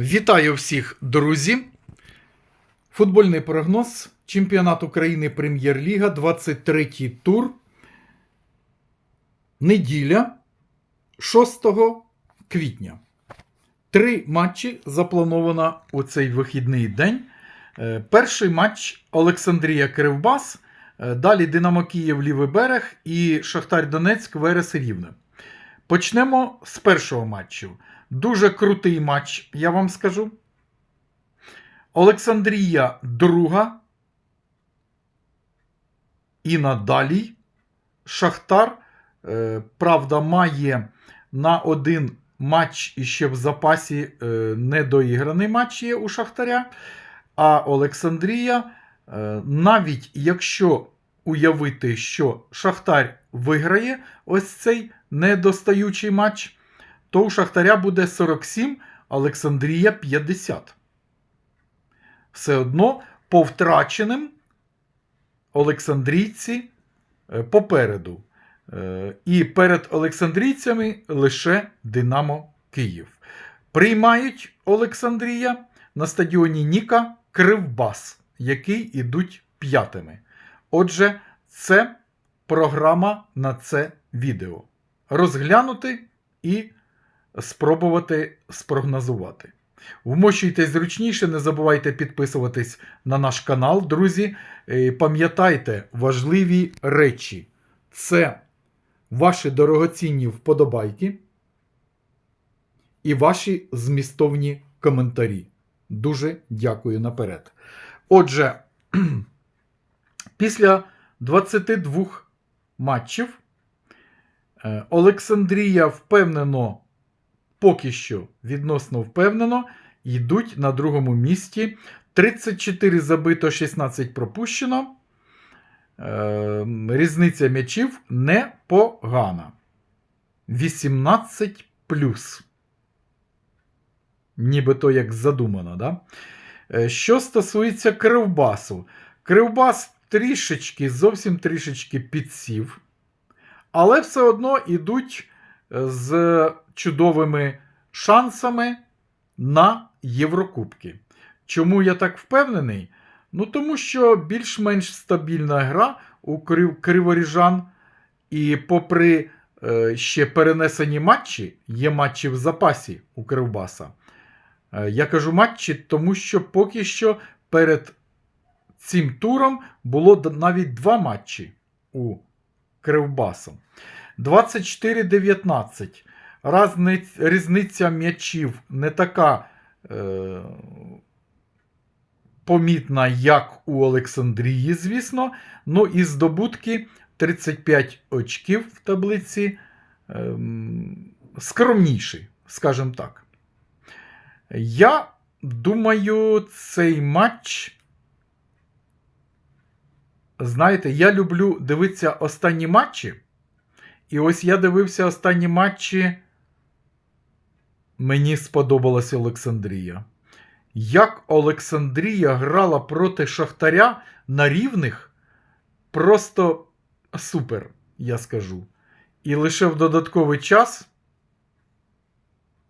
Вітаю всіх, друзі! Футбольний прогноз Чемпіонат України Прем'єр-ліга, 23-й тур. Неділя 6 квітня. Три матчі заплановано у цей вихідний день. Е, Перший матч Олександрія Кривбас. е, Далі Динамо Київ Лівий берег і Шахтар Донецьк Верес Рівне. Почнемо з першого матчу. Дуже крутий матч, я вам скажу. Олександрія друга. І надалі Шахтар, е, правда, має на один матч іще в запасі е, недоіграний матч є у Шахтаря. А Олександрія, е, навіть якщо уявити, що Шахтар виграє ось цей недостаючий матч, то у Шахтаря буде 47, Олександрія 50. Все одно по втраченим Олександрійці е, попереду. Е, І перед Олександрійцями лише Динамо Київ. Приймають Олександрія на стадіоні Ніка Кривбас, який ідуть п'ятими. Отже, це програма на це відео. Розглянути і спробувати спрогнозувати. Вмощуйтесь зручніше, не забувайте підписуватись на наш канал, друзі. Е, Пам'ятайте важливі речі. Це ваші дорогоцінні вподобайки і ваші змістовні коментарі. Дуже дякую наперед. Отже, після 22 матчів Олександрія впевнено, поки що відносно впевнено, йдуть на другому місці. 34 забито, 16 пропущено. Е, Різниця м'ячів непогана. 18 плюс. Нібито як задумано, да? Е, Що стосується кривбасу, кривбас трішечки, зовсім трішечки підсів, але все одно йдуть з чудовими шансами на Єврокубки. Чому я так впевнений? Ну, тому що більш-менш стабільна гра у криворіжан, і попри е, ще перенесені матчі, є матчі в запасі у Кривбаса. Е, Я кажу матчі, тому що поки що перед цим туром було навіть два матчі у Кривбаса. 24-19. Разниць- Різниця м'ячів не така е, помітна, як у Олександрії, звісно. Ну і здобутки 35 очків в таблиці ем, скромніші, скажімо так. Я думаю, цей матч. Знаєте, я люблю дивитися останні матчі. І ось я дивився останні матчі. Мені сподобалася Олександрія. Як Олександрія грала проти Шахтаря на рівних, просто супер, я скажу. І лише в додатковий час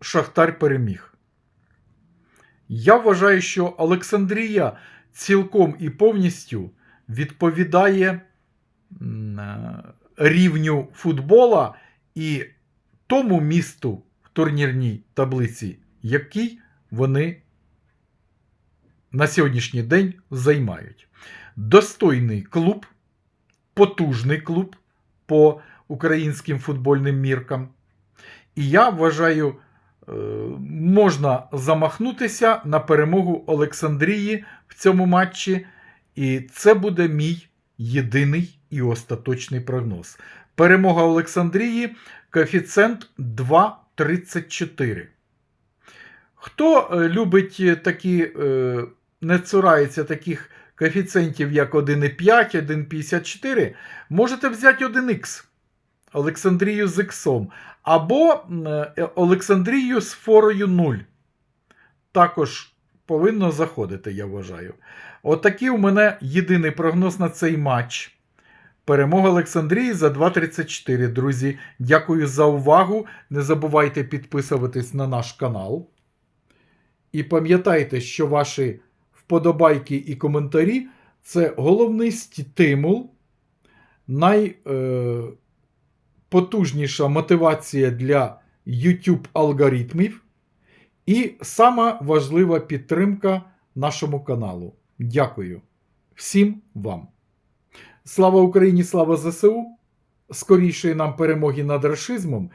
Шахтар переміг. Я вважаю, що Олександрія цілком і повністю відповідає е, рівню футбола і тому місту в турнірній таблиці, який вони на сьогоднішній день займають. Достойний клуб, потужний клуб по українським футбольним міркам. І я вважаю, е, можна замахнутися на перемогу Олександрії в цьому матчі. І це буде мій єдиний і остаточний прогноз. Перемога Олександрії, коефіцієнт 2,34. Хто е, любить е, такі, е, не цурається таких коефіцієнтів, як 1,5, 1,54, можете взяти 1х. Олександрію з іксом. Або Олександрію з форою 0. Також повинно заходити, я вважаю. Отакий у мене єдиний прогноз на цей матч. Перемога Олександрії за 2.34. Друзі, дякую за увагу. Не забувайте підписуватись на наш канал. І пам'ятайте, що ваші вподобайки і коментарі це головний стимул, найпотужніша мотивація для YouTube алгоритмів і сама важлива підтримка нашому каналу. Дякую всім вам. Слава Україні, слава ЗСУ! Скорішої нам перемоги над рашизмом.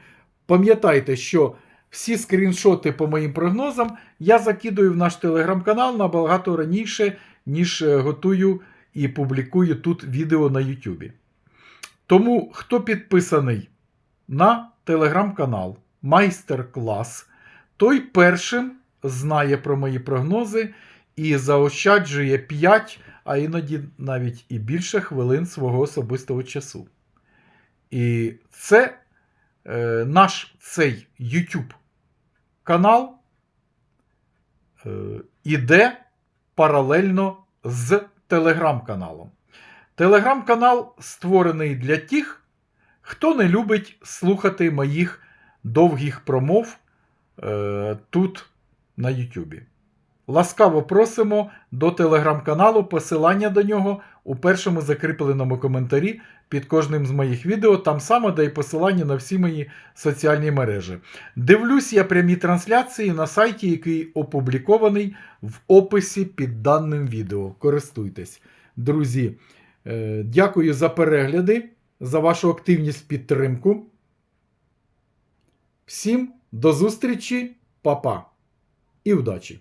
Пам'ятайте, що всі скріншоти по моїм прогнозам я закидую в наш телеграм-канал набагато раніше, ніж е, готую і публікую тут відео на Ютубі. Тому, хто підписаний на телеграм-канал Майстер-клас, той першим знає про мої прогнози і заощаджує 5, а іноді навіть і більше хвилин свого особистого часу. І це е, наш цей YouTube канал е, іде паралельно з телеграм-каналом. Телеграм-канал створений для тих, хто не любить слухати моїх довгих промов е, тут на Ютубі. Ласкаво просимо до телеграм-каналу. Посилання до нього у першому закріпленому коментарі під кожним з моїх відео. Там само де і посилання на всі мої соціальні мережі. Дивлюсь я прямі трансляції на сайті, який опублікований в описі під даним відео. Користуйтесь. Друзі, е, дякую за перегляди, за вашу активність підтримку. Всім до зустрічі, па-па і удачі!